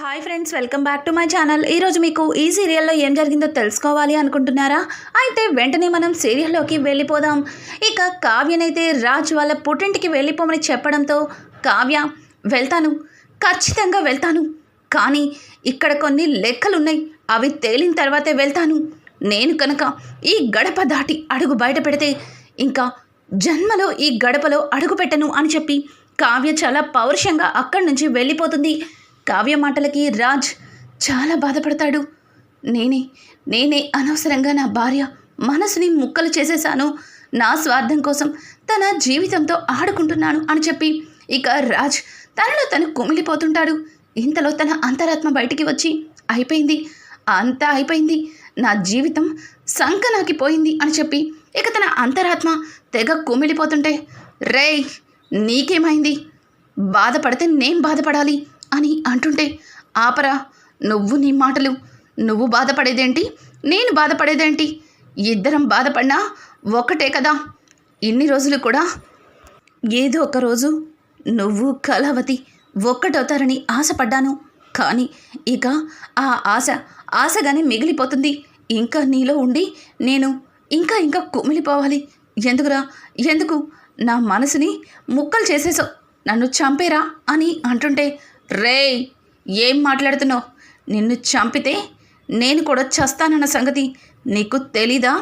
Hi friends welcome back to my channel. ఈరోజు మీకు ఈ సీరియల్లో ఏం జరిగిందో తెలుసుకోవాలి అనుకుంటున్నారా? అయితే వెంటనే మనం సీరియల్లోకి వెళ్ళిపోదాం. ఇక కావ్యనైతే రాజ్ వాళ్ళ పుట్టింటికి వెళ్ళిపోమని చెప్పడంతో కావ్య వెళ్తాను. ఖచ్చితంగా వెళ్తాను. కానీ ఇక్కడ కొన్ని లెక్కలున్నాయి. అవి తేలిన తర్వాతే వెళ్తాను. నేను కనుక ఈ గడప దాటి అడుగు బయట పెడితే ఇంకా జన్మలో ఈ గడపలో అడుగు పెట్టను అని చెప్పి కావ్య చాలా పౌరుషంగా అక్కడి నుంచి వెళ్ళిపోతుంది. కావ్య మాటలకి రాజ్ చాలా బాధపడతాడు. నేనే నేనే అనవసరంగా నా భార్య మనసుని ముక్కలు చేసేశాను. నా స్వార్థం కోసం తన జీవితంతో ఆడుకుంటున్నాను అని చెప్పి ఇక రాజ్ తనలో తను కుమిలిపోతుంటాడు. ఇంతలో తన అంతరాత్మ బయటికి వచ్చి అయిపోయింది అంతా అయిపోయింది. నా జీవితం సంకనాకి పోయింది అని చెప్పి ఇక తన అంతరాత్మ తెగ కుమిలిపోతుంటే రేయ్ నీకేమైంది? బాధపడితే నేను బాధపడాలి. అని అంటుంటే ఆపరా నువ్వు నీ మాటలు నువ్వు బాధపడేదేంటి? నేను బాధపడేదేంటి? ఇద్దరం బాధపడినా ఒక్కటే కదా. ఇన్ని రోజులు కూడా ఏదో ఒక రోజు నువ్వు కళావతి ఒక్కటవుతారని ఆశపడ్డాను. కానీ ఇక ఆ ఆశ ఆశగానే మిగిలిపోతుంది. ఇంకా నీలో ఉండి నేను ఇంకా ఇంకా కుమిలిపోవాలి. ఎందుకురా? ఎందుకు? నా మనసుని ముక్కలు చేసేసావు. నన్ను చంపేరా అని అంటుంటే రేయ్ ఏం మాట్లాడుతున్నావు? నిన్ను చంపితే నేను కూడా చస్తానన్న సంగతి నీకు తెలీదా?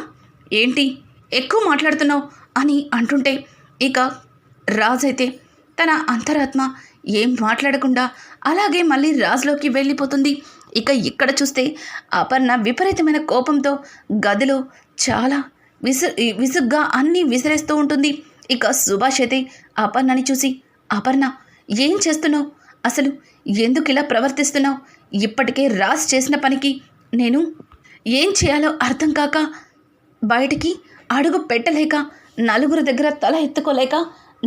ఏంటి? ఎక్కువ మాట్లాడుతున్నావు అని అంటుంటే ఇక రాజైతే తన అంతరాత్మ ఏం మాట్లాడకుండా అలాగే మళ్ళీ రాజులోకి వెళ్ళిపోతుంది. ఇక ఇక్కడ చూస్తే అపర్ణ విపరీతమైన కోపంతో గదిలో చాలా విసు విసుగ్గా అన్నీ విసిరేస్తూ ఉంటుంది. ఇక సుభాష్ అయితే అపర్ణని చూసి అపర్ణ ఏం చేస్తున్నావు? అసలు ఎందుకు ఇలా ప్రవర్తిస్తున్నావు? ఇప్పటికే రాజ్ చేసిన పనికి నేను ఏం చేయాలో అర్థం కాక బయటికి అడుగు పెట్టలేక నలుగురు దగ్గర తల ఎత్తుకోలేక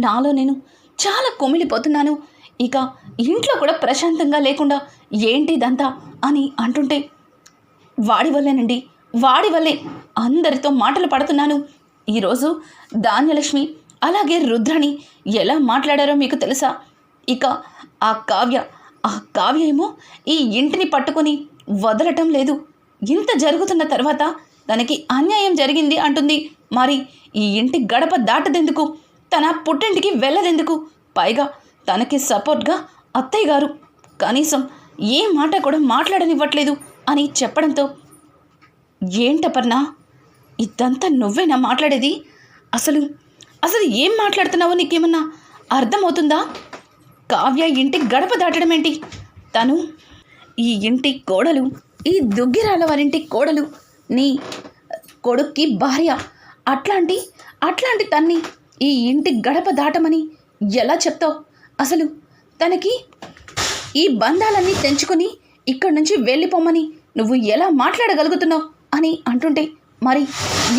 నాలో నేను చాలా కుమిలిపోతున్నాను. ఇక ఇంట్లో కూడా ప్రశాంతంగా లేకుండా ఏంటిదంతా అని అంటుంటే వాడి వల్లేనండి వాడి వల్లే అందరితో మాటలు పడుతున్నాను. ఈరోజు ధాన్యలక్ష్మి అలాగే రుద్రని ఎలా మాట్లాడారో మీకు తెలుసా? ఇక ఆ కావ్య ఆ కావ్య ఏమో ఈ ఇంటిని పట్టుకొని వదలటం లేదు. ఇంత జరుగుతున్న తర్వాత తనకి అన్యాయం జరిగింది అంటుంది. మరి ఈ ఇంటి గడప దాటదెందుకు? తన పుట్టింటికి వెళ్ళదెందుకు? పైగా తనకి సపోర్ట్గా అత్తయ్య గారు. కనీసం ఏ మాట కూడా మాట్లాడనివ్వట్లేదు అని చెప్పడంతో ఏంటపర్ణ ఇదంతా నువ్వేనా మాట్లాడేది? అసలు అసలు ఏం మాట్లాడుతున్నావో నీకేమన్నా అర్థమవుతుందా? కావ్య ఇంటి గడప దాటడం ఏంటి? తను ఈ ఇంటి కోడలు ఈ దుగ్గిరాల వారింటి కోడలు నీ కొడుక్కి భార్య అట్లాంటి అట్లాంటి తన్ని ఈ ఇంటి గడప దాటమని ఎలా చెప్తావు? అసలు తనకి ఈ బంధాలన్నీ తెంచుకొని ఇక్కడి నుంచి వెళ్ళిపోమని నువ్వు ఎలా మాట్లాడగలుగుతున్నావు? అని అంటుంటే మరి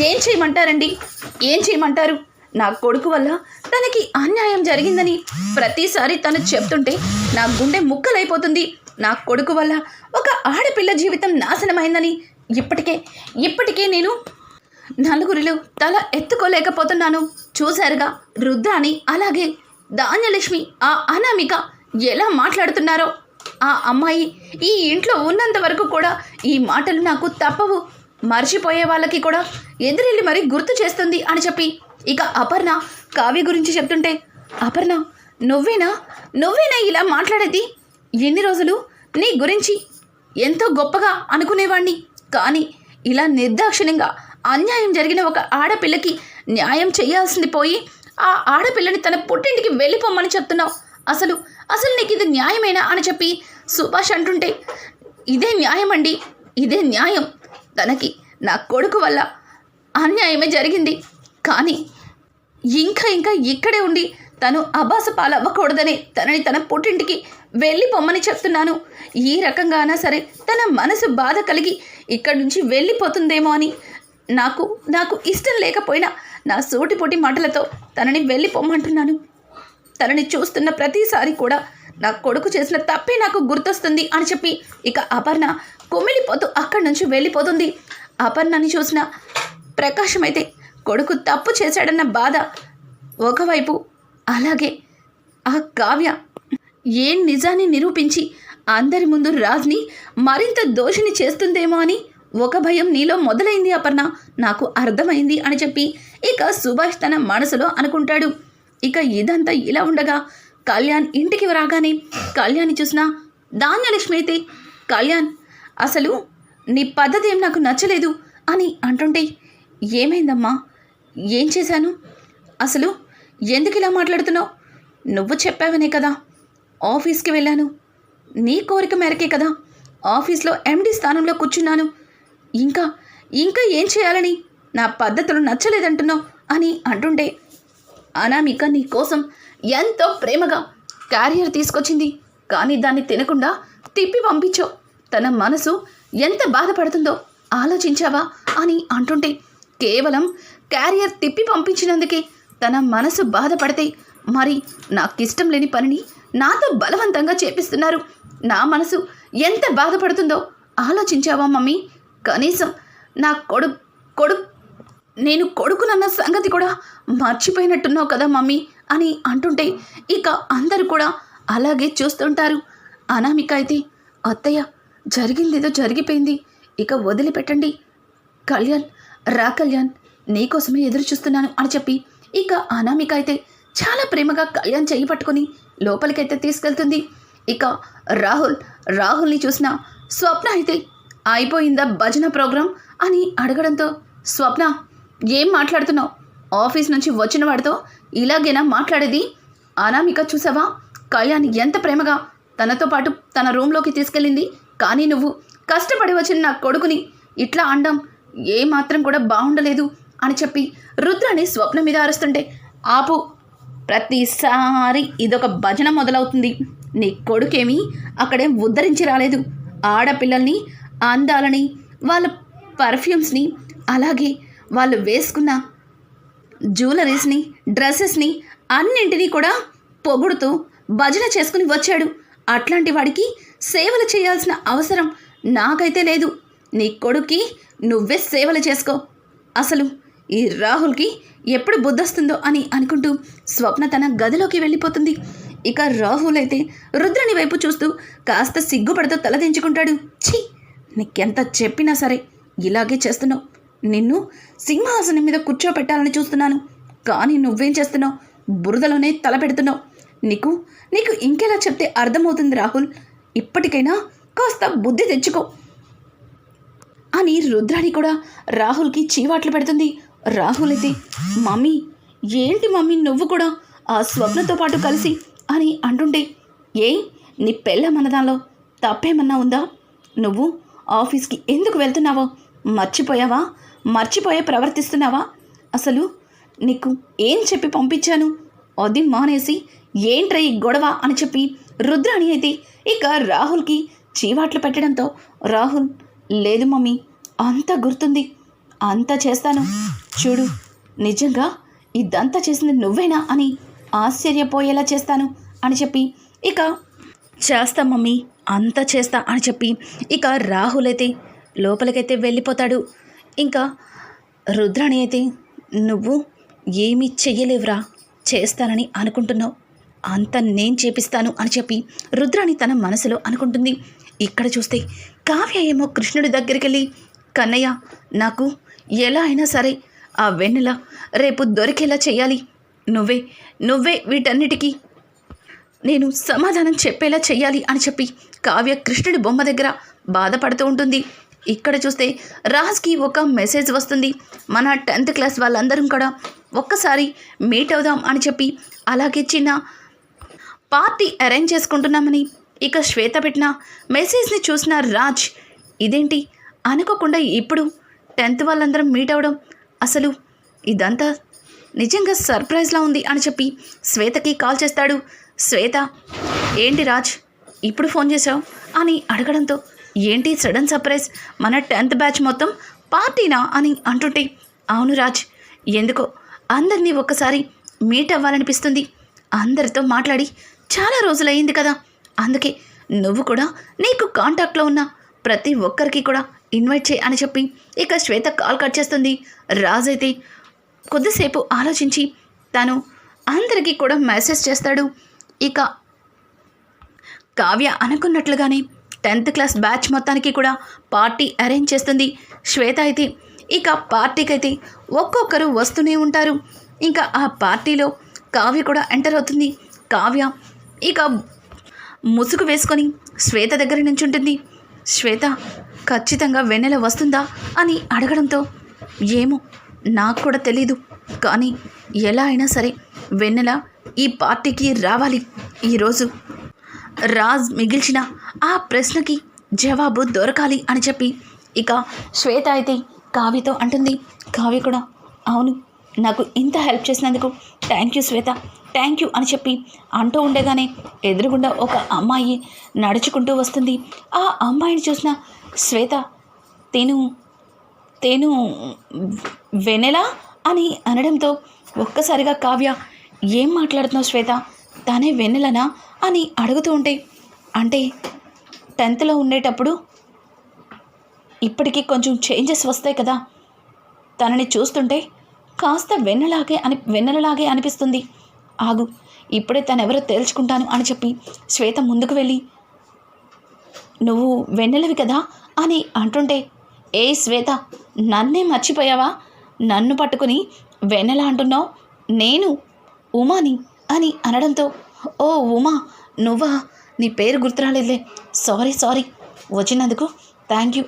ఏం చేయమంటారండి? ఏం చేయమంటారు? నా కొడుకు వల్ల తనకి అన్యాయం జరిగిందని ప్రతిసారి తను చెప్తుంటే నా గుండె ముక్కలైపోతుంది. నా కొడుకు వల్ల ఒక ఆడపిల్ల జీవితం నాశనమైందని ఇప్పటికే ఇప్పటికే నేను నలుగురిలో తల ఎత్తుకోలేకపోతున్నాను. చూశారుగా రుద్రాని అలాగే ధాన్యలక్ష్మి ఆ అనామిక ఎలా మాట్లాడుతున్నారో. ఆ అమ్మాయి ఈ ఇంట్లో ఉన్నంత వరకు కూడా ఈ మాటలు నాకు తప్పవు. మర్చిపోయే వాళ్ళకి కూడా ఎదురెళ్ళి మరీ గుర్తు చేస్తుంది అని చెప్పి. ఇక అపర్ణ కావ్య గురించి చెప్తుంటే అపర్ణ నువ్వేనా? నువ్వేనా ఇలా మాట్లాడేది? ఎన్ని రోజులు నీ గురించి ఎంతో గొప్పగా అనుకునేవాణ్ణి. కానీ ఇలా నిర్దాక్షిణ్యంగా అన్యాయం జరిగిన ఒక ఆడపిల్లకి న్యాయం చేయాల్సింది పోయి ఆ ఆడపిల్లని తన పుట్టింటికి వెళ్ళిపోమ్మని చెప్తున్నావు. అసలు అసలు నీకు ఇది న్యాయమేనా? అని చెప్పి సుభాష్ అంటుంటే ఇదే న్యాయం అండి ఇదే న్యాయం. తనకి నా కొడుకు వల్ల అన్యాయమే జరిగింది. కానీ ఇంకా ఇంకా ఇక్కడే ఉండి తను అబాస పాలవ్వకూడదని తనని తన పుట్టింటికి వెళ్ళిపోమ్మని చెప్తున్నాను. ఈ రకంగానా సరే తన మనసు బాధ కలిగి ఇక్కడి నుంచి వెళ్ళిపోతుందేమో అని నాకు నాకు ఇష్టం లేకపోయినా నా సూటిపోటి మాటలతో తనని వెళ్ళిపోమ్మంటున్నాను తనని చూస్తున్న ప్రతిసారి కూడా నా కొడుకు చేసిన తప్పే నాకు గుర్తొస్తుంది అని చెప్పి ఇక అపర్ణ కుమిలిపోతూ అక్కడి నుంచి వెళ్ళిపోతుంది. అపర్ణని చూసిన ప్రకాశం అయితే కొడుకు తప్పు చేశాడన్న బాధ ఒకవైపు అలాగే ఆ కావ్య ఏ నిజాన్ని నిరూపించి అందరి ముందు రాజ్ని మరింత దోషిని చేస్తుందేమో అని ఒక భయం నీలో మొదలైంది అపర్ణ. నాకు అర్థమైంది అని చెప్పి ఇక సుభాష్ తన మనసులో అనుకుంటాడు. ఇక ఇదంతా ఇలా ఉండగా కళ్యాణ్ ఇంటికి రాగానే కళ్యాణ్ని చూసిన ధాన్యలక్ష్మి అయితే కళ్యాణ్ అసలు నీ పద్ధతి ఏం నాకు నచ్చలేదు అని అంటుంటే ఏమైందమ్మా? ఏం చేశాను? అసలు ఎందుకు ఇలా మాట్లాడుతున్నావు? నువ్వు చెప్పావనే కదా. ఆఫీస్కి వెళ్ళాను. నీ కోరిక మేరకే కదా. ఆఫీస్లో ఎండి స్థానంలో కూర్చున్నాను. ఇంకా ఇంకా ఏం చేయాలని నా పద్ధతులు నచ్చలేదంటున్నావు అని అంటుండే అనామిక నీ కోసం ఎంతో ప్రేమగా క్యారియర్ తీసుకొచ్చింది. కానీ దాన్ని తినకుండా తిప్పి పంపించావు. తన మనసు ఎంత బాధపడుతుందో ఆలోచించావా అని అంటుంటే కేవలం క్యారియర్ తిప్పి పంపించినందుకే తన మనసు బాధపడితే మరి నాకిష్టం లేని పనిని నాతో బలవంతంగా చేపిస్తున్నారు. నా మనసు ఎంత బాధపడుతుందో ఆలోచించావా మమ్మీ? కనీసం నా కొడు కొడు నేను కొడుకునన్న సంగతి కూడా మర్చిపోయినట్టున్నావు కదా మమ్మీ? అని అంటుంటే ఇక అందరూ కూడా అలాగే చూస్తుంటారు. అనామిక అయితే అత్తయ్య జరిగిందేదో జరిగిపోయింది. ఇక వదిలిపెట్టండి. కళ్యాణ్ రా కళ్యాణ్ నీకోసమే ఎదురు చూస్తున్నాను అని చెప్పి ఇక అనామిక అయితే చాలా ప్రేమగా కళ్యాణ్ చేయి పట్టుకొని లోపలికైతే తీసుకెళ్తుంది. ఇక రాహుల్ రాహుల్ని చూసిన స్వప్న అయితే అయిపోయిందా భజన ప్రోగ్రాం అని అడగడంతో స్వప్న ఏం మాట్లాడుతున్నావు? ఆఫీస్ నుంచి వచ్చిన వాడితో ఇలాగేనా మాట్లాడేది? అనామిక చూసావా? కళ్యాణ్ ఎంత ప్రేమగా తనతో పాటు తన రూమ్లోకి తీసుకెళ్ళింది. కానీ నువ్వు కష్టపడి వచ్చిన నా కొడుకుని ఇట్లా అండం ఏ మాత్రం కూడా బాగుండలేదు అని చెప్పి రుద్రాని స్వప్న మీద అరుస్తుంటే ఆపు ప్రతిసారి ఇదొక భజన మొదలవుతుంది. నీ కొడుకేమీ అక్కడేం ఉద్ధరించి రాలేదు. ఆడపిల్లల్ని అందాలని వాళ్ళ పర్ఫ్యూమ్స్ని అలాగే వాళ్ళు వేసుకున్న జ్యువెలరీస్ని డ్రెస్సెస్ని అన్నింటినీ కూడా పొగుడుతూ భజన చేసుకుని వచ్చాడు. అట్లాంటి వాడికి సేవలు చేయాల్సిన అవసరం నాకైతే లేదు. నీ కొడుక్కి నువ్వే సేవలు చేసుకో. అసలు ఈ రాహుల్కి ఎప్పుడు బుద్ధొస్తుందో అని అనుకుంటూ స్వప్న తన గదిలోకి వెళ్ళిపోతుంది. ఇక రాహుల్ అయితే రుద్రుని వైపు చూస్తూ కాస్త సిగ్గుపడుతూ తలదించుకుంటాడు ఛీ! నీకెంత చెప్పినా సరే ఇలాగే చేస్తున్నావు. నిన్ను సింహాసనం మీద కూర్చోపెట్టాలని చూస్తున్నాను. కానీ నువ్వేం చేస్తున్నావు? బురదలోనే తల పెడుతున్నావు. నీకు నీకు ఇంకెలా చెప్తే అర్థమవుతుంది రాహుల్? ఇప్పటికైనా కాస్త బుద్ధి తెచ్చుకో. అని రుద్రాణి కూడా రాహుల్కి చీవాట్లు పెడుతుంది. రాహుల్ అయితే మమ్మీ ఏంటి మమ్మీ నువ్వు కూడా ఆ స్వప్నతో పాటు కలిసి? అని అంటుంటే ఏ నీ పెళ్ళమన్నదానిలో తప్పేమన్నా ఉందా? నువ్వు ఆఫీస్కి ఎందుకు వెళ్తున్నావో? మర్చిపోయావా? మర్చిపోయే ప్రవర్తిస్తున్నావా? అసలు నీకు ఏం చెప్పి పంపించాను? అది మానేసి ఏంట్రా ఈ గొడవ? అని చెప్పి రుద్రాణి అయితే ఇక రాహుల్కి చీవాట్లు పెట్టడంతో రాహుల్ లేదు మమ్మీ అంతా గుర్తుంది. అంతా చేస్తాను. చూడు నిజంగా ఇదంతా చేసింది నువ్వేనా అని ఆశ్చర్యపోయేలా చేస్తాను అని చెప్పి ఇక చేస్తా మమ్మీ అంతా చేస్తా అని చెప్పి ఇక రాహుల్ అయితే లోపలికైతే వెళ్ళిపోతాడు. ఇంకా రుద్రాణి అయితే నువ్వు ఏమీ చెయ్యలేవురా చేస్తానని అనుకుంటున్నావు. అంత నేను చేపిస్తాను అని చెప్పి రుద్రాణి తన మనసులో అనుకుంటుంది. ఇక్కడ చూస్తే కావ్య ఏమో కృష్ణుడి దగ్గరికి వెళ్ళి కన్నయ్య నాకు ఎలా అయినా సరే ఆ వెన్నెల రేపు దొరికేలా చేయాలి నువ్వే నువ్వే వీటన్నిటికీ నేను సమాధానం చెప్పేలా చెయ్యాలి అని చెప్పి కావ్య కృష్ణుడి బొమ్మ దగ్గర బాధపడుతూ ఉంటుంది. ఇక్కడ చూస్తే రాజ్కి ఒక మెసేజ్ వస్తుంది. మన టెన్త్ క్లాస్ వాళ్ళందరం కూడా ఒక్కసారి మీట్ అవుదాం అని చెప్పి అలాగే చిన్న పార్టీ అరేంజ్ చేసుకుంటున్నామని. ఇక శ్వేత పెట్టిన మెసేజ్ని చూసిన రాజ్ ఇదేంటి? అనుకోకుండా ఇప్పుడు టెన్త్ వాళ్ళందరం మీట్ అవ్వడం. అసలు ఇదంతా నిజంగా సర్ప్రైజ్లా ఉంది అని చెప్పి శ్వేతకి కాల్ చేస్తాడు. శ్వేత ఏంటి రాజ్? ఇప్పుడు ఫోన్ చేసావు అని అడగడంతో ఏంటి సడన్ సర్ప్రైజ్? మన టెన్త్ బ్యాచ్ మొత్తం పార్టీనా? అని అంటుంటే అవును రాజ్. ఎందుకో అందరినీ ఒక్కసారి మీట్ అవ్వాలనిపిస్తుంది. అందరితో మాట్లాడి చాలా రోజులయ్యింది కదా. అందుకే నువ్వు కూడా నీకు కాంటాక్ట్లో ఉన్న ప్రతి ఒక్కరికి కూడా ఇన్వైట్ చేయి అని చెప్పి ఇక శ్వేత కాల్ కట్ చేస్తుంది. రాజ్ అయితే కొద్దిసేపు ఆలోచించి తను అందరికీ కూడా మెసేజ్ చేస్తాడు. ఇక కావ్య అనుకున్నట్లుగానే టెన్త్ క్లాస్ బ్యాచ్ మొత్తానికి కూడా పార్టీ అరేంజ్ చేస్తుంది. శ్వేత అయితే ఇక పార్టీకి అయితే ఒక్కొక్కరు వస్తూనే ఉంటారు. ఇంకా ఆ పార్టీలో కావ్య కూడా ఎంటర్ అవుతుంది. కావ్య ఇక ముసుగు వేసుకొని శ్వేత దగ్గర నుంచి ఉంటుంది శ్వేత ఖచ్చితంగా వెన్నెల వస్తుందా? అని అడగడంతో ఏమో నాకు కూడా తెలీదు. కానీ ఎలా అయినా సరే వెన్నెల ఈ పార్టీకి రావాలి. ఈరోజు రాజ్ మిగిల్చిన ఆ ప్రశ్నకి జవాబు దొరకాలి అని చెప్పి ఇక శ్వేత అయితే కావ్యతో అంటుంది. కావ్య కూడా అవును నాకు ఇంత హెల్ప్ చేసినందుకు thank you Shweta. Thank you అని చెప్పి అంటూ ఉండగానే ఎదురుగుండా ఒక అమ్మాయి నడుచుకుంటూ వస్తుంది. ఆ అమ్మాయిని చూసిన శ్వేత తేను తేను వెనెలా అని అనడంతో ఒక్కసారిగా కావ్య ఏం మాట్లాడుతున్నావు శ్వేత? తానే వెన్నెలనా? అని అడుగుతూ ఉంటే అంటే టెన్త్లో ఉండేటప్పుడు ఇప్పటికీ కొంచెం చేంజెస్ వస్తాయి కదా? తనని చూస్తుంటే కాస్త వెన్నెలాగే అని వెన్నెలలాగే అనిపిస్తుంది. ఆగు ఇప్పుడే తనెవరో తేల్చుకుంటాను అని చెప్పి శ్వేత ముందుకు వెళ్ళి నువ్వు వెన్నెలవి కదా? అని అంటుంటే ఏ శ్వేత నన్నే మర్చిపోయావా? నన్ను పట్టుకుని వెన్నెల అంటున్నావు? నేను ఉమాని? అని అనడంతో ఓ ఉమా నువ్వా? నీ పేరు గుర్తురాలేదులే. Sorry sorry. వచ్చినందుకు థ్యాంక్ యూ.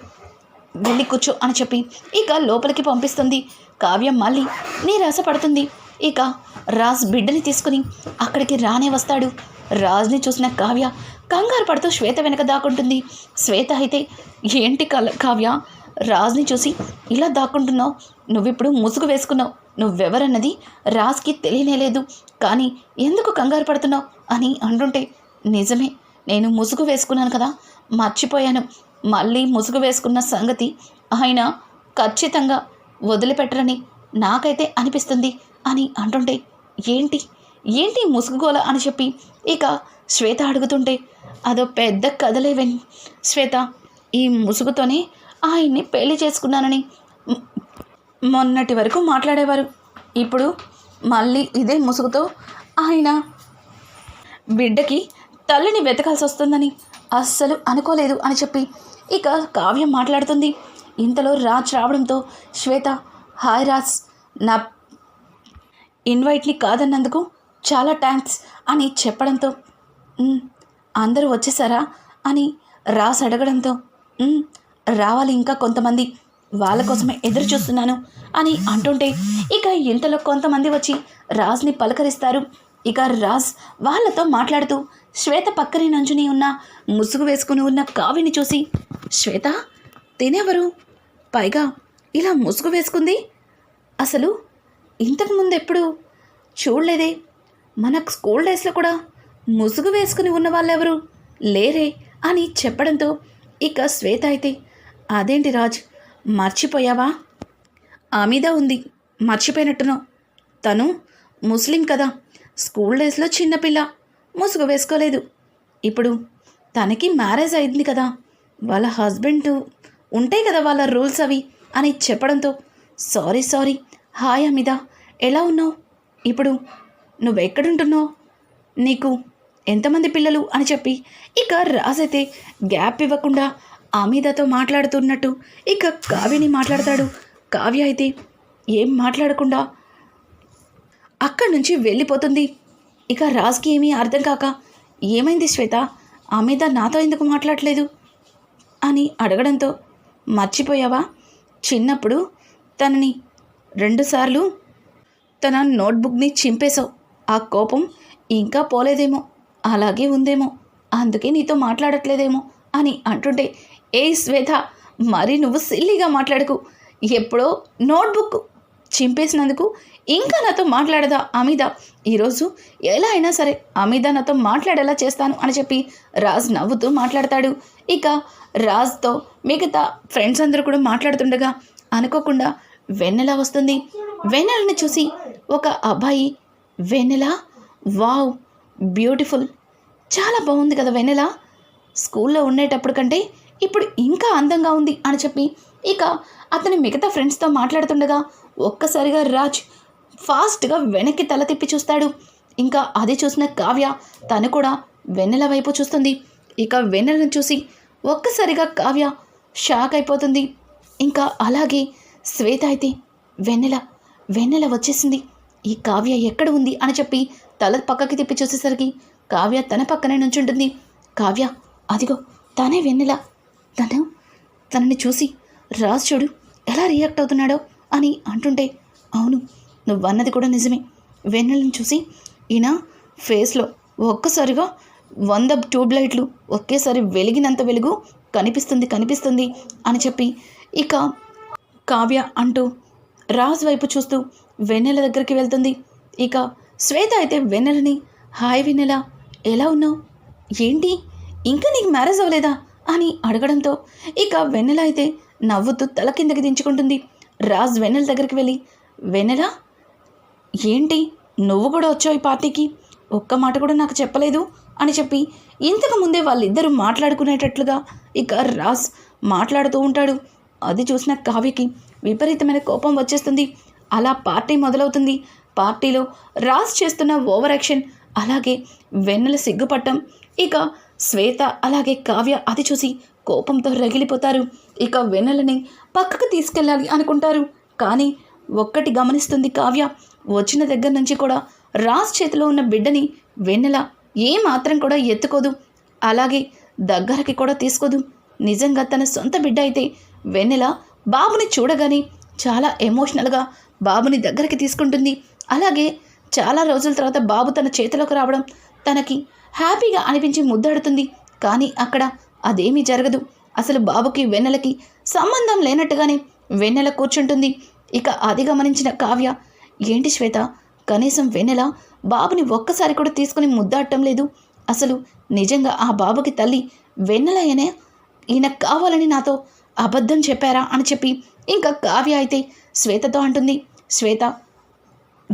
వెళ్ళి కూర్చో అని చెప్పి ఇక లోపలికి పంపిస్తుంది. కావ్యం మళ్ళీ నీరసపడుతుంది. ఇక రాజ్ బిడ్డని తీసుకుని అక్కడికి రానే వస్తాడు. రాజ్ని చూసిన కావ్య కంగారు పడుతూ శ్వేత వెనక దాక్కుంటుంది. శ్వేత అయితే ఏంటి కల కావ్య? రాజ్ని చూసి ఇలా దాక్కుంటున్నావు? నువ్విప్పుడు ముసుగు వేసుకున్నావు. నువ్వెవరన్నది రాజ్కి తెలియనేలేదు కానీ ఎందుకు కంగారు పడుతున్నావు? అని అంటుంటే నిజమే నేను ముసుగు వేసుకున్నాను కదా మర్చిపోయాను. మళ్ళీ ముసుగు వేసుకున్న సంగతి ఆయన ఖచ్చితంగా వదిలిపెట్టరని నాకైతే అనిపిస్తుంది. అని అంటుంటే ఏంటి? ఏంటి ముసుగుగోల? అని చెప్పి ఇక శ్వేత అడుగుతుంటే అదో పెద్ద కథలేవని శ్వేత ఈ ముసుగుతోనే ఆయన్ని పెళ్ళి చేసుకున్నానని మొన్నటి వరకు మాట్లాడేవారు. ఇప్పుడు మళ్ళీ ఇదే ముసుగుతో ఆయన బిడ్డకి తల్లిని వెతకాల్సి వస్తుందని అస్సలు అనుకోలేదు అని చెప్పి ఇక కావ్యం మాట్లాడుతుంది. ఇంతలో రాజ్ రావడంతో శ్వేత హాయ్ రాజ్ నా ఇన్వైట్ని కాదన్నందుకు చాలా థ్యాంక్స్ అని చెప్పడంతో అందరూ వచ్చేసారా? అని రాస్ అడగడంతో రావాలి ఇంకా కొంతమంది. వాళ్ళ కోసమే ఎదురు చూస్తున్నాను అని అంటుంటే ఇక ఇంతలో కొంతమంది వచ్చి రాజ్ని పలకరిస్తారు. ఇక రాజ్ వాళ్ళతో మాట్లాడుతూ శ్వేత పక్కనే నంచుని ఉన్న ముసుగు వేసుకుని ఉన్న కావిని చూసి శ్వేత తినేవరు? పైగా ఇలా ముసుగు వేసుకుంది? అసలు ఇంతకు ముందు ఎప్పుడు? చూడలేదే. మన స్కూల్ డేస్లో కూడా ముసుగు వేసుకుని ఉన్న వాళ్ళెవరు లేరే అని చెప్పడంతో ఇక శ్వేత అయితే అదేంటి రాజ్ మర్చిపోయావా? ఆ ఉంది. మర్చిపోయినట్టును తను ముస్లిం కదా. స్కూల్ డేస్లో చిన్నపిల్ల ముసుగు వేసుకోలేదు. ఇప్పుడు తనకి మ్యారేజ్ అయింది కదా. వాళ్ళ హస్బెండ్ ఉంటాయి కదా వాళ్ళ రూల్స్ అవి అని చెప్పడంతో సారీ సారీ. హాయ్ అమిద. ఎలా ఉన్నావు? ఇప్పుడు నువ్వు ఎక్కడుంటున్నావు నీకు ఎంతమంది పిల్లలు అని చెప్పి ఇక రాజైతే గ్యాప్ ఇవ్వకుండా అమిదతో మాట్లాడుతున్నట్టు ఇక కావ్యని మాట్లాడతాడు. కావ్య అయితే ఏం మాట్లాడకుండా అక్కడి నుంచి వెళ్ళిపోతుంది. ఇక రాజ్కి ఏమీ అర్థం కాక ఏమైంది శ్వేత? అమిద నాతో ఎందుకు మాట్లాడలేదు? అని అడగడంతో మర్చిపోయావా? చిన్నప్పుడు తనని రెండుసార్లు తన నోట్బుక్ని చింపేశావు. ఆ కోపం ఇంకా పోలేదేమో అలాగే ఉందేమో. అందుకే నీతో మాట్లాడట్లేదేమో అని అంటుంటే ఏ శ్వేత మరి నువ్వు సిల్లిగా మాట్లాడకు. ఎప్పుడో నోట్బుక్ చింపేసినందుకు ఇంకా నాతో మాట్లాడదా అమిద ఈరోజు ఎలా అయినా సరే అమిద నాతో మాట్లాడేలా చేస్తాను అని చెప్పి రాజ్ నవ్వుతూ మాట్లాడతాడు. ఇక రాజ్తో మిగతా ఫ్రెండ్స్ అందరూ కూడా మాట్లాడుతుండగా అనుకోకుండా వెన్నెల వస్తుంది. వెన్నెలని చూసి ఒక అబ్బాయి వెన్నెల? Wow beautiful. చాలా బాగుంది కదా వెన్నెల. స్కూల్లో ఉండేటప్పుడు కంటే ఇప్పుడు ఇంకా అందంగా ఉంది అని చెప్పి ఇక అతని మిగతా ఫ్రెండ్స్తో మాట్లాడుతుండగా ఒక్కసారిగా రాజ్ ఫాస్ట్గా వెనక్కి తల తిప్పి చూస్తాడు. ఇంకా అది చూసిన కావ్య తను కూడా వెన్నెల వైపు చూస్తుంది. ఇక వెన్నెలను చూసి ఒక్కసారిగా కావ్య షాక్ అయిపోతుంది. ఇంకా అలాగే శ్వేత అయితే వెన్నెల వెన్నెల వచ్చేసింది. ఈ కావ్య ఎక్కడ ఉంది అని చెప్పి తల పక్కకి తిప్పి చూసేసరికి కావ్య తన పక్కనే నుంచుంటుంది. కావ్య అదిగో తనే వెన్నెల. తను తనని చూసి రాజు చూడు ఎలా రియాక్ట్ అవుతున్నాడో అని అంటుంటే అవును నువ్వన్నది కూడా నిజమే. వెన్నెలను చూసి ఈయన ఫేస్లో ఒక్కసారిగా వంద ట్యూబ్ లైట్లు ఒకేసారి వెలిగినంత వెలుగు కనిపిస్తుంది కనిపిస్తుంది అని చెప్పి ఇక కావ్య అంటూ రాజ్ వైపు చూస్తూ వెన్నెల దగ్గరికి వెళ్తుంది. ఇక శ్వేత అయితే వెన్నెలని హాయ్ వెన్నెల ఎలా ఉన్నావు? ఏంటి? ఇంకా నీకు మ్యారేజ్ అవ్వలేదా? అని అడగడంతో ఇక వెన్నెల అయితే నవ్వుతూ తల కిందకి దించుకుంటుంది. రాజ్ వెన్నెల దగ్గరికి వెళ్ళి వెన్నెల ఏంటి? నువ్వు కూడా వచ్చావు ఈ పార్టీకి? ఒక్క మాట కూడా నాకు చెప్పలేదు? అని చెప్పి ఇంతకు ముందే వాళ్ళిద్దరూ మాట్లాడుకునేటట్లుగా ఇక రాజ్ మాట్లాడుతూ ఉంటాడు. అది చూసిన కావ్యకి విపరీతమైన కోపం వచ్చేస్తుంది. అలా పార్టీ మొదలవుతుంది. పార్టీలో రాజ్ చేస్తున్న ఓవర్ యాక్షన్ అలాగే వెన్నెల సిగ్గుపట్టం. ఇక శ్వేత అలాగే కావ్య అది చూసి కోపంతో రగిలిపోతారు. ఇక వెన్నెలని పక్కకు తీసుకెళ్ళాలి అనుకుంటారు. కానీ ఒక్కటి గమనిస్తుంది కావ్య వచ్చిన దగ్గర నుంచి కూడా రాజ్ చేతిలో ఉన్న బిడ్డని వెన్నెల ఏ మాత్రం కూడా ఎత్తుకోదు. అలాగే దగ్గరకి కూడా తీసుకోదు. నిజంగా తన సొంత బిడ్డ అయితే వెన్నెల బాబుని చూడగానే చాలా ఎమోషనల్గా బాబుని దగ్గరికి తీసుకుంటుంది. అలాగే చాలా రోజుల తర్వాత బాబు తన చేతిలోకి రావడం తనకి హ్యాపీగా అనిపించి ముద్దాడుతుంది. కానీ అక్కడ అదేమీ జరగదు. అసలు బాబుకి వెన్నెలకి సంబంధం లేనట్టుగానే వెన్నెల కూర్చుంటుంది. ఇక అది గమనించిన కావ్య ఏంటి శ్వేత కనీసం వెన్నెల బాబుని ఒక్కసారి కూడా తీసుకుని ముద్దాడటం లేదు? అసలు నిజంగా ఆ బాబుకి తల్లి వెన్నెలయనే? ఈయన కావాలని నాతో అబద్ధం చెప్పారా అని చెప్పి ఇంకా కావ్య అయితే శ్వేతతో అంటుంది శ్వేత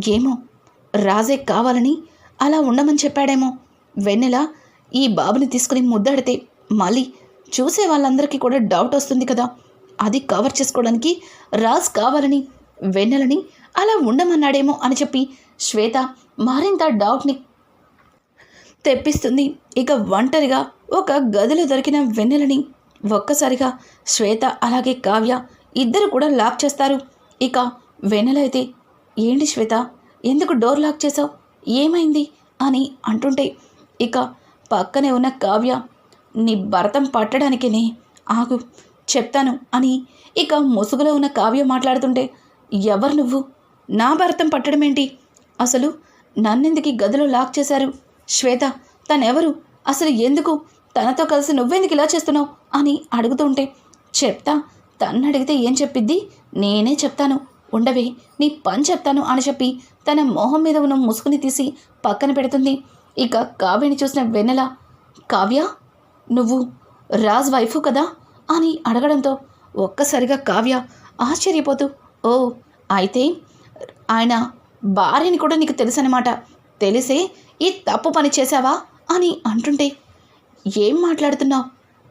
ఏమో? రాజే కావాలని అలా ఉండమని చెప్పాడేమో. వెన్నెల ఈ బాబుని తీసుకుని ముద్దడితే మళ్ళీ చూసే వాళ్ళందరికీ కూడా డౌట్ వస్తుంది కదా. అది కవర్ చేసుకోవడానికి రాజ్ కావాలని వెన్నెలని అలా ఉండమన్నాడేమో అని చెప్పి శ్వేత మరింత డౌట్ని తెప్పిస్తుంది. ఇక ఒంటరిగా ఒక గదిలో దొరికిన వెన్నెలని ఒక్కసారిగా శ్వేత అలాగే కావ్య ఇద్దరు కూడా లాక్ చేస్తారు. ఇక వెన్నెల అయితే ఏంటి శ్వేత? ఎందుకు డోర్ లాక్ చేసావు ఏమైంది? అని అంటుంటే ఇక పక్కనే ఉన్న కావ్య నీ భరతం పట్టడానికినే ఆగు చెప్తాను అని ఇక ముసుగులో ఉన్న కావ్య మాట్లాడుతుంటే ఎవరు నువ్వు? నా భరతం పట్టడం ఏంటి అసలు నన్నెందుకు గదిలో లాక్ చేశారు? శ్వేత తనెవరు? అసలు ఎందుకు? తనతో కలిసి నువ్వెందుకు ఇలా చేస్తున్నావు అని అడుగుతుంటే చెప్తా తన్ను అడిగితే ఏం చెప్పిద్ది? నేనే చెప్తాను. ఉండవే నీ పని చెప్తాను అని చెప్పి తన మొహం మీద ఉన్న ముసుగుని తీసి పక్కన పెడుతుంది. ఇక కావ్యని చూసిన వెన్నెల కావ్య నువ్వు రాజ్ వైఫు కదా అని అడగడంతో ఒక్కసారిగా కావ్య ఆశ్చర్యపోతూ ఓ అయితే ఆయన భార్యని కూడా నీకు తెలుసనమాట తెలిసే ఈ తప్పు పని చేశావా? అని అంటుంటే ఏం మాట్లాడుతున్నావు?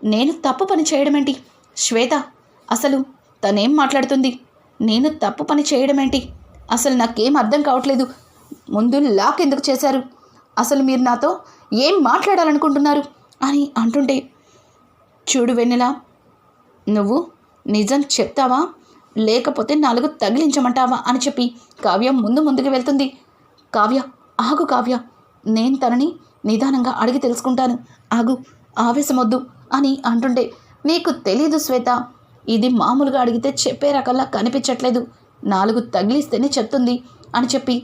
నేను తప్పు పని చేయడం ఏంటి శ్వేత అసలు తనేం మాట్లాడుతుంది? నేను తప్పు పని చేయడమేంటి? అసలు నాకేం అర్థం కావట్లేదు. ముందు లాక్ ఎందుకు చేశారు? అసలు మీరు నాతో ఏం మాట్లాడాలనుకుంటున్నారు? అని అంటుంటే చూడు వెన్నెలా నువ్వు నిజం చెప్తావా? లేకపోతే నాలుగు తగిలించమంటావా? అని చెప్పి కావ్య ముందు ముందుకు వెళ్తుంది. కావ్య ఆగు కావ్య. నేను తనని నిదానంగా అడిగి తెలుసుకుంటాను. ఆగు ఆవేశమొద్దు అని అంటుంటే నీకు తెలీదు శ్వేత. ఇది మామూలుగా అడిగితే చెప్పే రకంలా కనిపించట్లేదు. నాలుగు తగిలిస్తేనే చెప్తుంది అని చెప్పి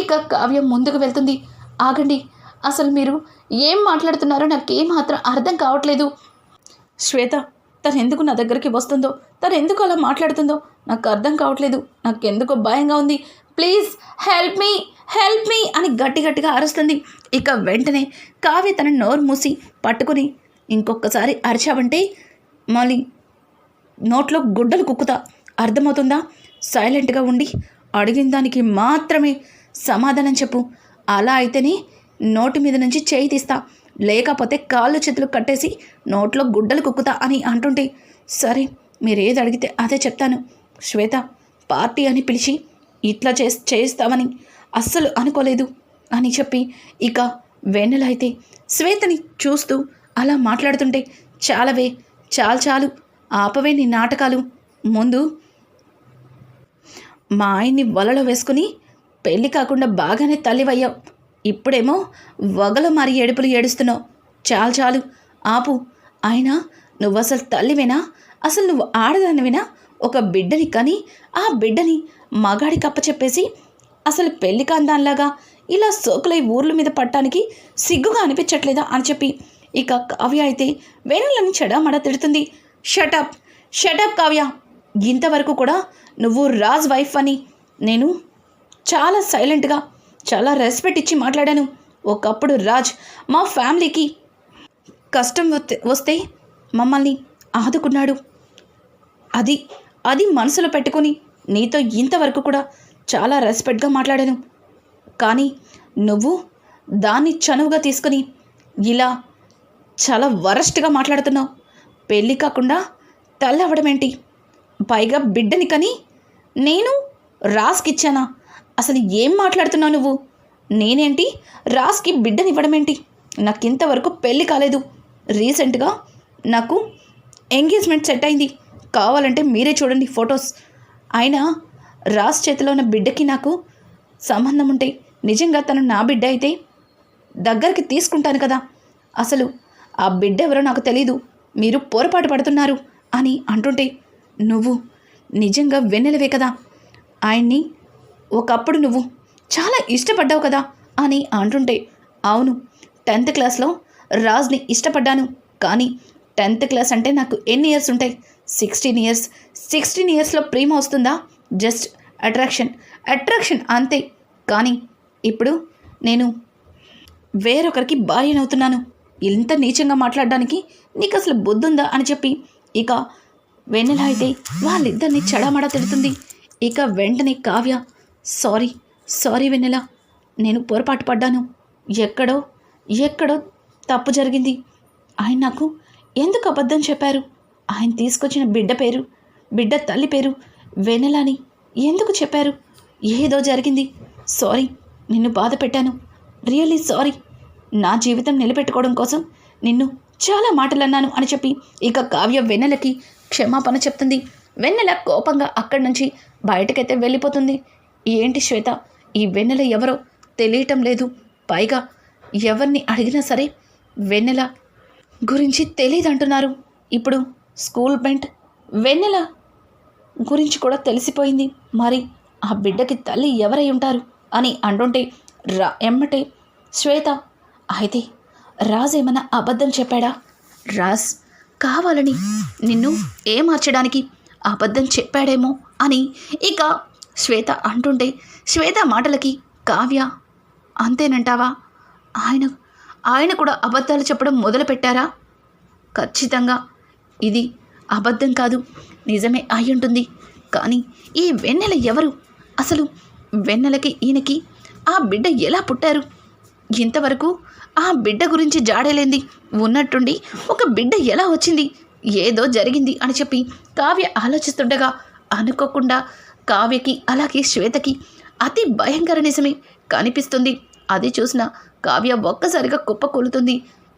ఇక కావ్యం ముందుకు వెళ్తుంది. ఆగండి అసలు మీరు ఏం మాట్లాడుతున్నారో నాకేమాత్రం అర్థం కావట్లేదు. శ్వేత తను ఎందుకు నా దగ్గరికి వస్తుందో తను ఎందుకు అలా మాట్లాడుతుందో నాకు అర్థం కావట్లేదు. నాకు ఎందుకో భయంగా ఉంది. Please help me help me అని గట్టి గట్టిగా అరుస్తుంది. ఇక వెంటనే కావ్య తన నోరు మూసి పట్టుకుని ఇంకొకసారి అరిచావంటే మళ్ళీ నోట్లో గుడ్డలు కుక్కుతా. అర్థమవుతుందా? సైలెంట్గా ఉండి అడిగిన దానికి మాత్రమే సమాధానం చెప్పు. అలా అయితేనే నోటి మీద నుంచి చేయి తీస్తా. లేకపోతే కాళ్ళు చేతులు కట్టేసి నోట్లో గుడ్డలు కుక్కుతా అని అంటుంటే సరే మీరు ఏది అడిగితే అదే చెప్తాను. శ్వేత పార్టీ అని పిలిచి ఇట్లా చే అస్సలు అనుకోలేదు అని చెప్పి ఇక వెన్నెల అయితే శ్వేతని చూస్తూ అలా మాట్లాడుతుంటే చాలవే చాలు చాలు ఆపవే నీ నాటకాలు. ముందు మా ఆయన్ని వలలో వేసుకుని పెళ్ళి కాకుండా బాగానే తల్లివయ్యావు. ఇప్పుడేమో వగల మరి ఏడుపులు ఏడుస్తున్నావు. చాలు చాలు ఆపు. అయినా నువ్వు అసలు తల్లివేనా? అసలు నువ్వు ఆడదానివేనా? ఒక బిడ్డని కానీ ఆ బిడ్డని మగాడి కప్ప చెప్పేసి అసలు పెళ్ళి కాందాన్లాగా? ఇలా సోకులై ఊర్ల మీద పట్టడానికి సిగ్గుగా అనిపించట్లేదా అని చెప్పి. ఇక కావ్య అయితే వెనులని చెడమడ తిడుతుంది. Shut up shut up Kavya. ఇంతవరకు కూడా నువ్వు రాజ్ వైఫ్ అని నేను చాలా సైలెంట్గా చాలా రెస్పెక్ట్ ఇచ్చి మాట్లాడాను. ఒకప్పుడు రాజ్ మా ఫ్యామిలీకి కష్టం వస్తే మమ్మల్ని ఆదుకున్నాడు. అది అది మనసులో పెట్టుకొని నీతో ఇంతవరకు కూడా చాలా రెస్పెక్ట్గా మాట్లాడాను. కానీ నువ్వు దాన్ని చనువుగా తీసుకుని ఇలా చాలా వరస్ట్గా మాట్లాడుతున్నావు. పెళ్ళి కాకుండా తల్లి ఏంటి పైగా బిడ్డని కని నేను రాస్కిచ్చానా? అసలు ఏం మాట్లాడుతున్నావు నువ్వు? నేనేంటి రాస్కి బిడ్డనివ్వడం ఏంటి నాకు ఇంతవరకు పెళ్ళి కాలేదు. రీసెంట్గా నాకు ఎంగేజ్మెంట్ సెట్ అయింది. కావాలంటే మీరే చూడండి ఫొటోస్. అయినా రాజ్ చేతిలో ఉన్న బిడ్డకి నాకు సంబంధం ఉంటే నిజంగా తను నా బిడ్డ అయితే దగ్గరికి తీసుకుంటాను కదా. అసలు ఆ బిడ్డ ఎవరో నాకు తెలీదు. మీరు పొరపాటు పడుతున్నారు అని అంటుంటే నువ్వు నిజంగా వెన్నెలవే కదా. ఆయన్ని ఒకప్పుడు నువ్వు చాలా ఇష్టపడ్డావు కదా అని అంటుంటే అవును టెన్త్ క్లాస్లో రాజ్ని ఇష్టపడ్డాను. కానీ టెన్త్ క్లాస్ అంటే నాకు ఎన్ని ఇయర్స్ ఉంటాయి? Sixteen years. సిక్స్టీన్ ఇయర్స్లో ప్రేమ వస్తుందా? Just attraction. అట్రాక్షన్ అంతే. కానీ ఇప్పుడు నేను వేరొకరికి భార్యనవుతున్నాను ఇంత నీచంగా మాట్లాడడానికి నీకు అసలు బుద్ధుందా అని చెప్పి ఇక వెన్నెల అయితే వాళ్ళిద్దరిని చెడమడ తిడుతుంది. ఇక వెంటనే కావ్య సారీ సారీ వెన్నెల నేను పొరపాటు పడ్డాను. ఎక్కడో ఎక్కడో తప్పు జరిగింది. ఆయన నాకు ఎందుకు అబద్ధం చెప్పారు? ఆయన తీసుకొచ్చిన బిడ్డ పేరు బిడ్డ తల్లి పేరు వెన్నెలని ఎందుకు చెప్పారు? ఏదో జరిగింది. సారీ నిన్ను బాధ పెట్టాను. Really sorry. నా జీవితం నిలబెట్టుకోవడం కోసం నిన్ను చాలా మాటలు అన్నాను అని చెప్పి ఇక కావ్య వెన్నెలకి క్షమాపణ చెప్తుంది. వెన్నెల కోపంగా అక్కడి నుంచి బయటకైతే వెళ్ళిపోతుంది. ఏంటి శ్వేత ఈ వెన్నెల ఎవరో తెలియటం లేదు. పైగా ఎవరిని అడిగినా సరే వెన్నెల గురించి తెలియదంటున్నారు ఇప్పుడు స్కూల్ బెంట్ వెన్నెల గురించి కూడా తెలిసిపోయింది. మరి ఆ బిడ్డకి తల్లి ఎవరై ఉంటారు? అని అంటుంటే రా ఎమ్మటే. శ్వేత అయితే రాజ్ ఏమైనా అబద్ధం చెప్పాడా? రాజ్ కావాలని నిన్ను ఏమార్చడానికి అబద్ధం చెప్పాడేమో అని ఇక శ్వేత అంటుంటే శ్వేత మాటలకి కావ్య అంతేనంటావా? ఆయన ఆయన కూడా అబద్ధాలు చెప్పడం మొదలుపెట్టారా? ఖచ్చితంగా ఇది అబద్ధం కాదు. నిజమే అయ్యుంటుంది. కానీ ఈ వెన్నెల ఎవరు? అసలు వెన్నెలకి ఈయనకి ఆ బిడ్డ ఎలా పుట్టారు? ఇంతవరకు ఆ బిడ్డ గురించి జాడేలేంది. ఉన్నట్టుండి ఒక బిడ్డ ఎలా వచ్చింది? ఏదో జరిగింది అని చెప్పి కావ్య ఆలోచిస్తుండగా అనుకోకుండా కావ్యకి అలాగే శ్వేతకి అతి భయంకర నిజమే కనిపిస్తుంది. అది చూసిన కావ్య ఒక్కసారిగా కుప్పకూలుతుంది.